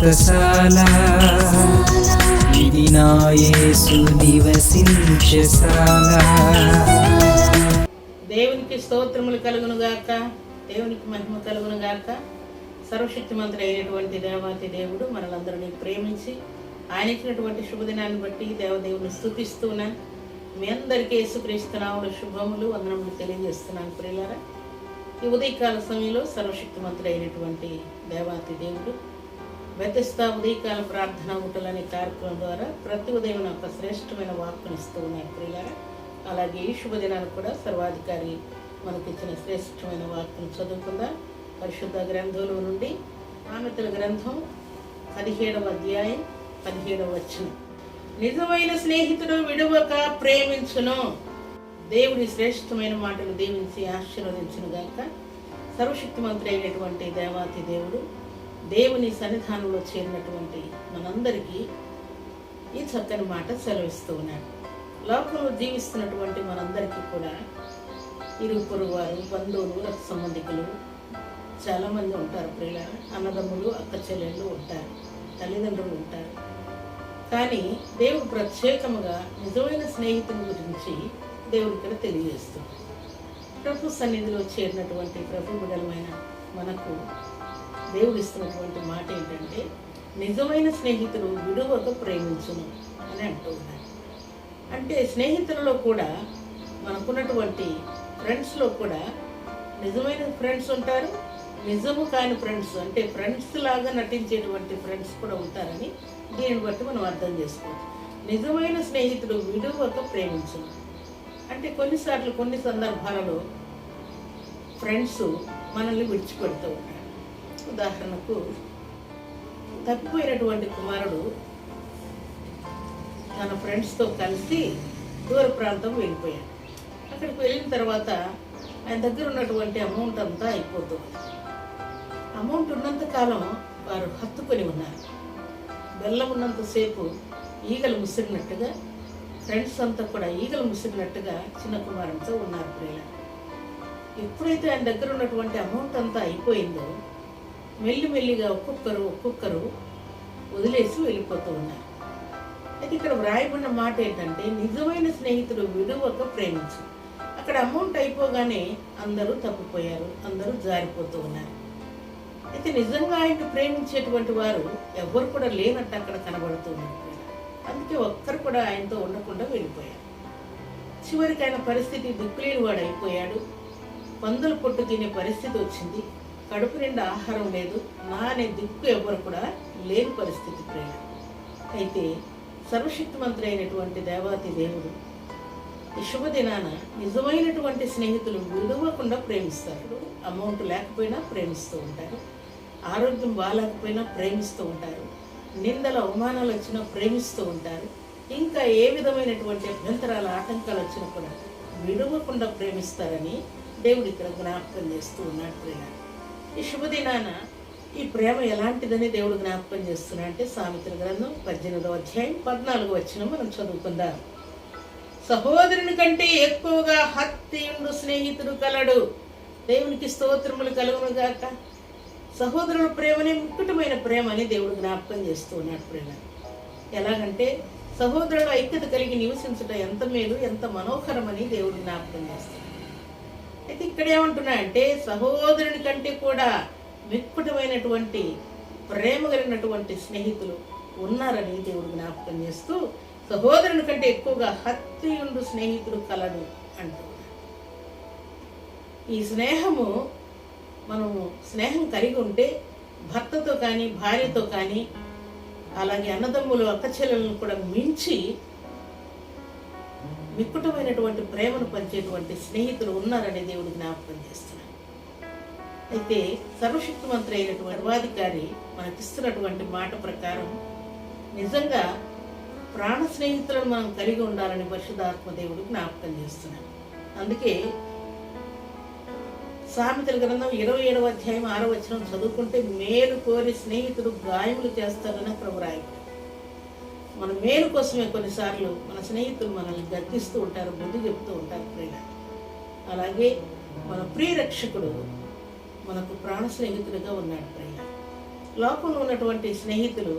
వ్రతశాల ఇది నా యేసు నివసించశాల దేవునికి స్తోత్రములు కలుగును గాక. దేవునికి మహిమ కలుగును గాక. సర్వశక్తిమంతుడు అయినటువంటి దేవాతి దేవుడు మనలందరినీ ప్రేమించి ఆయన ఇచ్చినటువంటి శుభదినాన్ని బట్టి దేవదేవుని స్థుతిస్తున్నాను మీ అందరికీ యేసుక్రీస్తునాములు శుభములు వందనములు తెలియజేస్తున్నాను ప్రియులారా. ఈ ఉదయకాల సమయంలో సర్వశక్తిమంతుడు అయినటువంటి దేవాతి దేవుడు వ్యతిస్తా ఉదయకాల ప్రార్థన ఊటలనే కార్యక్రమం ద్వారా ప్రతి ఉదయం ఒక శ్రేష్టమైన వాక్కుని ఇస్తూ ఉన్నాయి ప్రియులారా. అలాగే ఈ శుభదినానికి కూడా సర్వాధికారి మనకిచ్చిన శ్రేష్టమైన వాక్కును చదువుకుందా. పరిశుద్ధ గ్రంథంలో నుండి ఆమెతల గ్రంథం పదిహేడవ అధ్యాయం పదిహేడవ వచ్చిన నిజమైన స్నేహితుడు విడువక ప్రేమించును. దేవుని శ్రేష్టమైన మాటలు దీవించి ఆశీర్వదించును గాక సర్వశక్తిమంతుడు అయినటువంటి దేవాతి దేవుడు దేవుని సన్నిధానంలో చేరినటువంటి మనందరికీ ఈ చక్కని మాట సెలవిస్తూ ఉన్నాడు. లోకంలో జీవిస్తున్నటువంటి మనందరికీ కూడా ఇరుగు పొరుగు వారు బంధువులు రక్త సంబంధికులు చాలామంది ఉంటారు ప్రియుల అన్నదమ్ములు అక్క చెల్లెళ్ళు ఉంటారు తల్లిదండ్రులు ఉంటారు. కానీ దేవుడు ప్రత్యేకముగా నిజమైన స్నేహితుని గురించి దేవుడు ఇక్కడ తెలియజేస్తుంది ప్రభు సన్నిధిలో చేరినటువంటి ప్రభు బిడలమైన మనకు దేవుడు ఇస్తున్నటువంటి మాట ఏంటంటే నిజమైన స్నేహితుడు విడువక ప్రేమించును అని అంటూ ఉన్నారు అంటే స్నేహితులలో కూడా మనకున్నటువంటి ఫ్రెండ్స్లో కూడా నిజమైన ఫ్రెండ్స్ ఉంటారు నిజము కాని ఫ్రెండ్స్ అంటే ఫ్రెండ్స్ లాగా నటించేటువంటి ఫ్రెండ్స్ కూడా ఉంటారని దీన్ని బట్టి మనం అర్థం చేసుకోవచ్చు. నిజమైన స్నేహితుడు విడువక ప్రేమించును. అంటే కొన్నిసార్లు కొన్ని సందర్భాలలో ఫ్రెండ్స్ మనల్ని విడిచిపెడుతూ ఉంటారు. ఉదాహరణకు తప్పిపోయినటువంటి కుమారుడు తన ఫ్రెండ్స్తో కలిసి దూర ప్రాంతం వెళ్ళిపోయాడు. అక్కడికి వెళ్ళిన తర్వాత ఆయన దగ్గర ఉన్నటువంటి అమౌంట్ అంతా అయిపోతుంది. అమౌంట్ ఉన్నంత కాలం వారు హత్తుకొని ఉన్నారు. బెల్లం ఉన్నంతసేపు ఈగలు ముసిరినట్టుగా ఫ్రెండ్స్ అంతా కూడా ఈగలు ముసిరినట్టుగా చిన్న కుమారునితో ఉన్నారు ప్రియుల ఎప్పుడైతే ఆయన దగ్గర ఉన్నటువంటి అమౌంట్ అంతా అయిపోయిందో మెల్లిమెల్లిగా ఒక్కొక్కరు ఒక్కొక్కరు వదిలేసి వెళ్ళిపోతూ ఉన్నారు అయితే ఇక్కడ వ్రాయబడిన మాట ఏంటంటే నిజమైన స్నేహితుడు విడువక ప్రేమించు. అక్కడ అమౌంట్ అయిపోగానే అందరూ తప్పిపోయారు అందరూ జారిపోతూ ఉన్నారు. అయితే నిజంగా ఆయన ప్రేమించేటువంటి వారు ఎవ్వరు కూడా లేనట్టు అక్కడ కనబడుతూ ఉన్నారు. అందుకే ఒక్కరు కూడా ఆయనతో ఉండకుండా వెళ్ళిపోయారు. చివరికి ఆయన పరిస్థితి దిక్కులేని వాడు అయిపోయాడు పందులు పొట్టు తినే పరిస్థితి వచ్చింది. కడుపు నిండా ఆహారం లేదు నా అనే దిక్కు ఎవ్వరు కూడా లేని పరిస్థితి ప్రేమ అయితే సర్వశక్తిమంతుడు అయినటువంటి దేవాతి దేవుడు ఈ శుభదినాన నిజమైనటువంటి స్నేహితులు విడవకుండా ప్రేమిస్తారు. అమౌంట్ లేకపోయినా ప్రేమిస్తూ ఉంటారు. ఆరోగ్యం బాగాలేకపోయినా ప్రేమిస్తూ ఉంటారు. నిందల అవమానాలు వచ్చినా ప్రేమిస్తూ ఉంటారు. ఇంకా ఏ విధమైనటువంటి అభ్యంతరాల ఆటంకాలు వచ్చినా కూడా విడవకుండా ప్రేమిస్తారని దేవుడు ఇక్కడ జ్ఞాపకం చేస్తూ ఉన్నాడు ప్రేమ ఈ శుభదినాన ఈ ప్రేమ ఎలాంటిదని దేవుడు జ్ఞాపకం చేస్తున్నా అంటే సామెతల గ్రంథం పద్దెనిమిదవ అధ్యాయం పద్నాలుగు వచ్చిన మనం చదువుకుందాం. సహోదరుని కంటే ఎక్కువగా హత్యుడు స్నేహితుడు కలడు. దేవునికి స్తోత్రములు కలుగును గాక. సహోదరుల ప్రేమనే ముక్కుటమైన ప్రేమ అని దేవుడు జ్ఞాపకం చేస్తూ ఉన్నాడు ప్రేమ ఎలాగంటే సహోదరుడు ఐక్యత కలిగి నివసించడం ఎంత మేలు ఎంత మనోహరమని దేవుడు జ్ఞాపకం చేస్తున్నాడు. అయితే ఇక్కడ ఏమంటున్నాయంటే సహోదరుని కంటే కూడా మిక్కుటమైనటువంటి ప్రేమ కలిగినటువంటి స్నేహితులు ఉన్నారని దేవుడు జ్ఞాపకం చేస్తూ సహోదరుని కంటే ఎక్కువగా హత్యుండు స్నేహితుడు కలడు అంటున్నాడు ఈ స్నేహము మనము స్నేహం కలిగి ఉంటే భర్తతో కానీ భార్యతో కానీ అలాగే అన్నదమ్ములు అక్కచెల్లెలను కూడా మించి నికుటమైనటువంటి ప్రేమను పంచేటువంటి స్నేహితులు ఉన్నారని దేవుడు జ్ఞాపకం చేస్తున్నాడు. అయితే సర్వశక్తిమంతుడు అయినటువంటి సర్వాధికారి మనకిస్తున్నటువంటి మాట ప్రకారం నిజంగా ప్రాణ స్నేహితులను మనం కలిగి ఉండాలని పరిశుధాత్మ దేవుడు జ్ఞాపకం చేస్తున్నాడు. అందుకే సామెతల గ్రంథం ఇరవై ఏడవ అధ్యాయం ఆరో వచనం చదువుకుంటే మేలు కోరి స్నేహితుడు గాయములు చేస్తారని ప్రభు రాయబడి మన మేలు కోసమే కొన్నిసార్లు మన స్నేహితులు మనల్ని గద్దిస్తూ ఉంటారు బుద్ధి చెప్తూ ఉంటారు ప్రియ అలాగే మన ప్రియరక్షకుడు మనకు ప్రాణ స్నేహితులుగా ఉన్నాడు ప్రియ లోకంలో ఉన్నటువంటి స్నేహితులు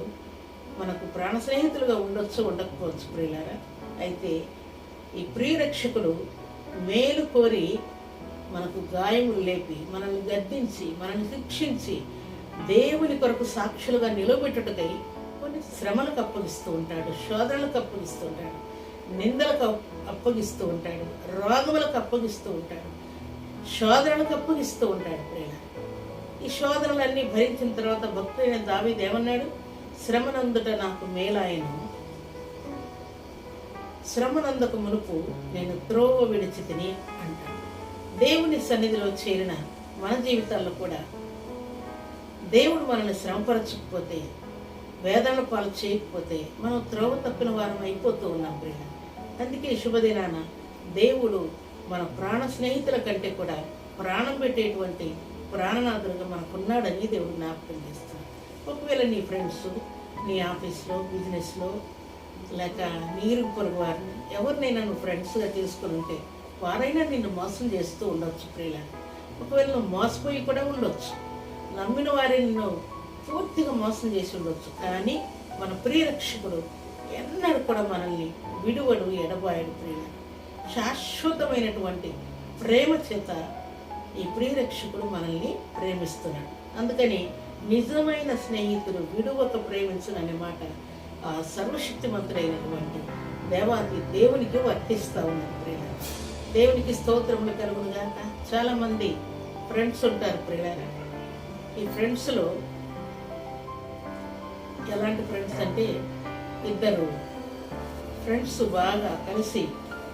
మనకు ప్రాణ స్నేహితులుగా ఉండొచ్చు ఉండకపోవచ్చు ప్రియులారా. అయితే ఈ ప్రియరక్షకుడు మేలు కోరి మనకు గాయములు లేపి మనల్ని గద్దించి మనల్ని శిక్షించి దేవుని కొరకు సాక్షులుగా నిలబెట్టుటకై శ్రమలకు అప్పగిస్తూ ఉంటాడు శోధనలకు అప్పగిస్తూ ఉంటాడు నిందలకు అప్పగిస్తూ ఉంటాడు రోగములకు అప్పగిస్తూ ఉంటాడు శోధనలకు అప్పగిస్తూ ఉంటాడు ప్రేమ. ఈ శోధనలన్నీ భరించిన తర్వాత భక్తుడైన దావీది ఏమన్నాడు? శ్రమనందుట నాకు మేలాయను శ్రమనందకు మునుపు నేను త్రోవ విడిచి తిని అంటాను. దేవుని సన్నిధిలో చేరిన మన జీవితాల్లో కూడా దేవుడు మనల్ని శ్రమపరచకపోతే వేదన పాలు చేయకపోతే మనం త్రోవ తప్పిన వారం అయిపోతూ ఉన్నాం ప్రియ. అందుకే శుభదినాన దేవుడు మన ప్రాణ స్నేహితుల కంటే కూడా ప్రాణం పెట్టేటువంటి ప్రాణనాథులుగా మనకున్నాడని దేవుడు జ్ఞాపకం చేస్తాడు. ఒకవేళ నీ ఫ్రెండ్స్ నీ ఆఫీస్లో బిజినెస్లో లేక నీరు పొరుగు వారిని ఎవరినైనా నువ్వు ఫ్రెండ్స్గా తీసుకుని ఉంటే వారైనా నిన్ను మోసం చేస్తూ ఉండొచ్చు ప్రియుల ఒకవేళ నువ్వు మోసపోయి కూడా ఉండొచ్చు. నమ్మిన వారే నిన్ను పూర్తిగా మోసం చేసి ఉండొచ్చు. కానీ మన ప్రియరక్షకుడు ఎన్నడూ కూడా మనల్ని విడువడు ఎడబాయడు ప్రియుల శాశ్వతమైనటువంటి ప్రేమ చేత ఈ ప్రియరక్షకుడు మనల్ని ప్రేమిస్తున్నాడు. అందుకని నిజమైన స్నేహితుడు విడువక ప్రేమించుననే మాట ఆ సర్వశక్తిమంతుడైనటువంటి దేవాది దేవునికి వర్తిస్తూ ఉన్నది ప్రియ. దేవునికి స్తోత్రములు కలుగును గాక చాలామంది ఫ్రెండ్స్ ఉంటారు ప్రియుల ఈ ఫ్రెండ్స్లో ఎలాంటి ఫ్రెండ్స్ అంటే ఇద్దరు ఫ్రెండ్స్ బాగా కలిసి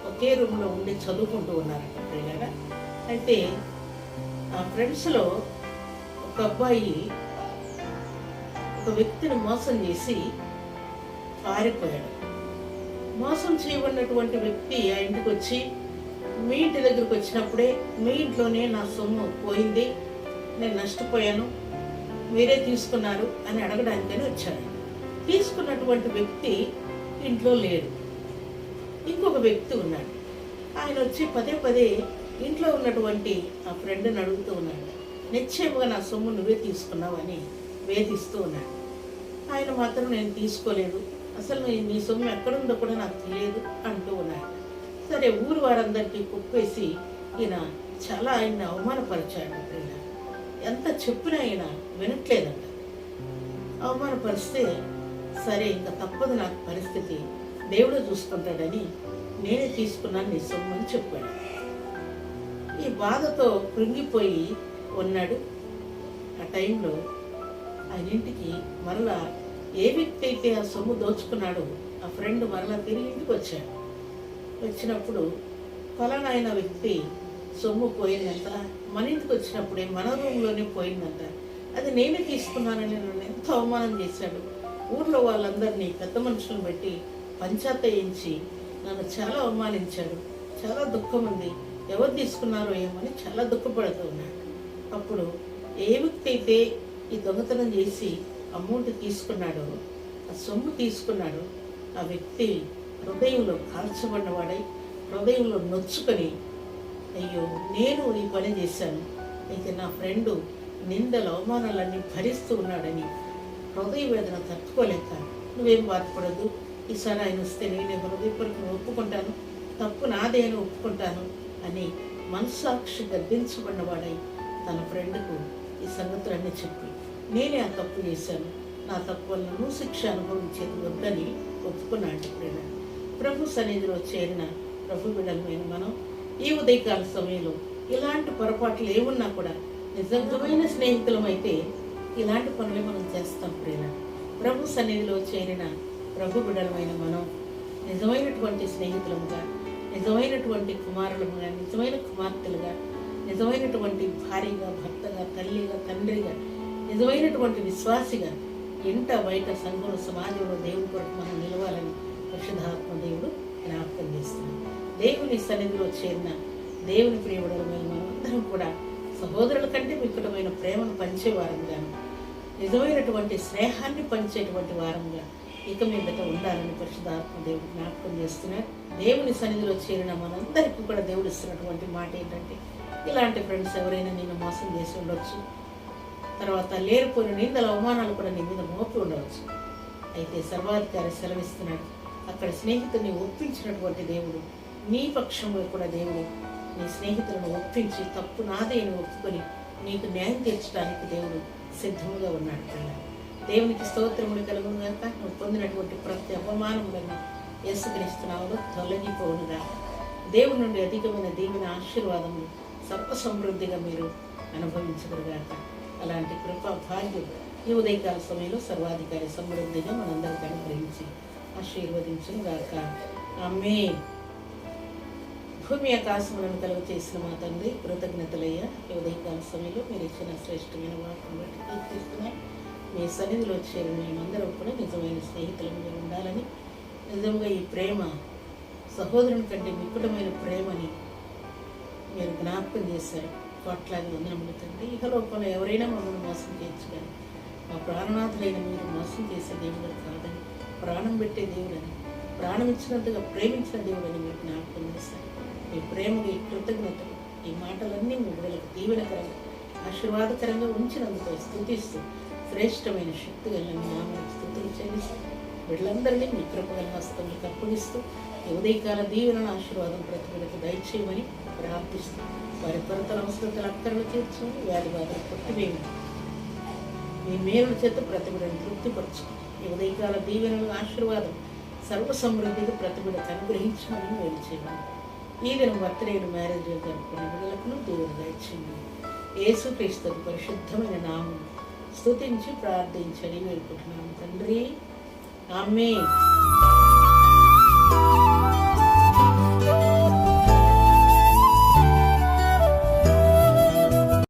ఒకే రూమ్లో ఉండి చదువుకుంటూ ఉన్నారట ప్రియులారా అయితే ఆ ఫ్రెండ్స్లో ఒక అబ్బాయి ఒక వ్యక్తిని మోసం చేసి పారిపోయాడు. మోసం చేయబడినటువంటి వ్యక్తి ఆ ఇంటికి వచ్చి మీ ఇంటి దగ్గరికి వచ్చినప్పుడే మీ ఇంట్లోనే నా సొమ్ము పోయింది. నేను నష్టపోయాను. మీరే తీసుకున్నారు అని అడగడానికని వచ్చాడు తీసుకున్నటువంటి వ్యక్తి ఇంట్లో లేడు. ఇంకొక వ్యక్తి ఉన్నాడు. ఆయన వచ్చి పదే పదే ఇంట్లో ఉన్నటువంటి ఆ ఫ్రెండ్ని అడుగుతూ ఉన్నాడు. నిశ్చయముగా నా సొమ్ము నువ్వే తీసుకున్నావు అని వేధిస్తూ ఉన్నాడు. ఆయన మాత్రం నేను తీసుకోలేదు. అసలు నీ నీ సొమ్ము ఎక్కడుందో కూడా నాకు తెలియదు అంటూ ఉన్నాడు. సరే ఊరు వారందరికీ కుప్పేసి ఈయన చాలా ఆయన్ని అవమానపరిచాడు. ప్రియుల ఎంత చెప్పినా ఆయన వినట్లేదంట. అవమానపరిస్తే సరే ఇంకా తప్పదు నాకు పరిస్థితి. దేవుడు చూసుకుంటాడని నేనే తీసుకున్నాను నీ సొమ్ము అని చెప్పాడు. ఈ బాధతో కృంగిపోయి ఉన్నాడు. ఆ టైంలో ఆయన ఇంటికి మరలా ఏ వ్యక్తి అయితే ఆ సొమ్ము దోచుకున్నాడో ఆ ఫ్రెండ్ మరలా తిరిగి ఇంటికి వచ్చాడు. వచ్చినప్పుడు ఫలానా అయిన వ్యక్తి సొమ్ము పోయిందంట. మన ఇంటికి వచ్చినప్పుడే మన రూమ్లోనే పోయిందంట. అది నేనే తీసుకున్నానని నన్ను ఎంతో అవమానం చేశాడు. ఊర్లో వాళ్ళందరినీ పెద్ద మనుషులను పెట్టి పంచాయతయించి నన్ను చాలా అవమానించాడు. చాలా దుఃఖం ఉంది. ఎవరు తీసుకున్నారో ఏమని చాలా దుఃఖపడుతూ ఉన్నాడు అప్పుడు ఏ వ్యక్తి అయితే ఈ దొంగతనం చేసి అమౌంట్ తీసుకున్నాడో ఆ సొమ్ము తీసుకున్నాడో ఆ వ్యక్తి హృదయంలో కాల్చబడినవాడై హృదయంలో నొచ్చుకొని అయ్యో నేను ఈ పని చేశాను. అయితే నా ఫ్రెండు నిందలు అవమానాలన్నీ భరిస్తూ ఉన్నాడని హృదయ వేదన తట్టుకోలేక నువ్వేం బాధపడద్దు. ఈసారి ఆయన వస్తే నేను హృదయపూర్వకం ఒప్పుకుంటాను. తప్పు నాదే అని ఒప్పుకుంటాను అని మనస్సాక్షి గర్భించబడినవాడై తన ఫ్రెండ్కు ఈ సంగతులన్నీ చెప్పి నేనే ఆ తప్పు చేశాను. నా తప్పు వల్ల నువ్వు శిక్ష అనుభవించేది వద్దని ఒప్పుకున్నాడు ప్రేమ. ప్రభు సన్నిధిలో చేరిన ప్రభు బిడ్డలమైన మనం ఈ ఉదయకాల సమయంలో ఇలాంటి పొరపాట్లు ఏమున్నా కూడా నిజమైన స్నేహితులమైతే ఇలాంటి పనులు మనం చేస్తాం ప్రేమ ప్రభు సన్నిధిలో చేరిన ప్రభు బిడలమైన మనం నిజమైనటువంటి స్నేహితులముగా నిజమైనటువంటి కుమారులముగా నిజమైన కుమార్తెలుగా నిజమైనటువంటి భార్యగా భర్తగా తల్లిగా తండ్రిగా నిజమైనటువంటి విశ్వాసిగా ఇంట బయట సంఘంలో సమాజంలో దేవుని కొరకు మనం నిలవాలని పరిశుధాత్మ దేవుడు జ్ఞాపకం చేస్తున్నాడు. దేవుని సన్నిధిలో చేరిన దేవుని ప్రియముడమైన మనందరం అందరం కూడా సహోదరుల కంటే మిక్కుటమైన ప్రేమను పంచేవారంగాను నిజమైనటువంటి స్నేహాన్ని పంచేటువంటి వారంగా ఇక మీదట ఉండాలని పరిశుధాత్మ దేవుడు జ్ఞాపకం చేస్తున్నారు. దేవుని సన్నిధిలో చేరిన మనందరికీ కూడా దేవుడు ఇస్తున్నటువంటి మాట ఏంటంటే ఇలాంటి ఫ్రెండ్స్ ఎవరైనా నేను మోసం చేసి ఉండొచ్చు. తర్వాత లేరిపోయిన నిందల అవమానాలు కూడా నీ మీద మోపి ఉండవచ్చు. అయితే సర్వాధికారి సెలవిస్తున్నాడు. అక్కడ స్నేహితుడిని ఒప్పించినటువంటి దేవుడు నీ పక్షంలో కూడా దేవుడు నీ స్నేహితులను ఒప్పించి తప్పు నాదే అని ఒప్పుకొని నీకు న్యాయం తీర్చడానికి దేవుడు సిద్ధముగా ఉన్నాడు పిల్ల దేవునికి స్తోత్రములు కలుగును గాక. నువ్వు పొందినటువంటి ప్రతి అవమానములను యేసుక్రీస్తునామలో తొలగిపోనుగా. దేవుని నుండి అధికమైన దీవెన ఆశీర్వాదములు సర్వ సమృద్ధిగా మీరు అనుభవించగలగాక. అలాంటి కృపా భాగ్యం ఈ ఉదయకాల సమయంలో సర్వాధికారి సమృద్ధిగా మనందరికీ అనుగ్రహించి ఆశీర్వదించును గాక. అమ్మే భూమి ఆకాశములను కలుగు చేసిన మా తండ్రి కృతజ్ఞతలయ్య. ఈ ఉదయకాల సమయంలో మీరు ఇచ్చిన శ్రేష్టమైన వాటిని బట్టి కీర్తిస్తున్నాం. మీ సన్నిధిలో చేరి మేమందరం కూడా నిజమైన స్నేహితులుగా ఉండాలని. నిజంగా ఈ ప్రేమ సహోదరుని కంటే మిక్కుటమైన ప్రేమని మీరు జ్ఞాపకం చేశారు. కోట్లాది వందనములు తండ్రి. ఇక ఎవరైనా మమ్మల్ని మోసం చేయొచ్చు కానీ మా ప్రాణనాథులైన మీరు మోసం చేసే దేవుడు కాదని ప్రాణం పెట్టే దేవుడని ప్రాణం ఇచ్చినంతగా ప్రేమించిన దేవుడని మీరు జ్ఞాపకం చేశారు. మీ ప్రేమకి కృతజ్ఞతలు. ఈ మాటలన్నీ మీ బిడ్డలకు దీవెనకరంగా ఆశీర్వాదకరంగా ఉంచినందుకు స్థుతిస్తూ శ్రేష్టమైన శక్తి కలిగిన నామని స్థుతులు చెల్లిస్తూ బిడ్డలందరినీ మీ కృపగల హస్తములకు అప్పగిస్తూ ఈ ఉదయకాల దీవెన ఆశీర్వాదం ప్రతి బిడ్డకు దయచేయమని ప్రార్థిస్తూ వారి కొరతల అవసరతలు అక్కర్లు తీర్చుకుని వ్యాధి బాధలు కొట్టివేయమని మీ మేలు చేత ప్రతి బిడ్డను తృప్తిపరచుకుని ఈ ఉదయకాల దీవెనలు ఆశీర్వాదం సర్వసమృద్ధికి ప్రతి బిడ్డకు అనుగ్రహించమని మేలు చేయమని ఈ దినం బర్త్డేలు మ్యారేజ్ జరుపుకునే బిడ్డలకు దీవెన దయచేయండి. యేసు క్రీస్తు పరిశుద్ధమైన నామం స్తుతించి ప్రార్థించని వేడుకుంటున్నాను తండ్రి ఆమె